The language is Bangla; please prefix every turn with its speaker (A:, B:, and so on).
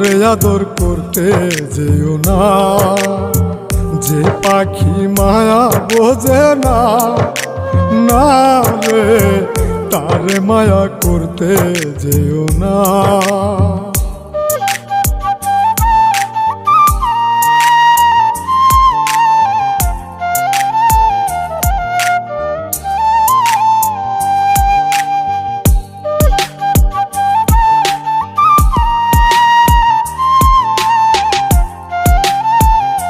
A: তারে আদর করতে যেও না। যে পাখি মায়া বোঝে না না রে, তারে মায়া করতে যেও না।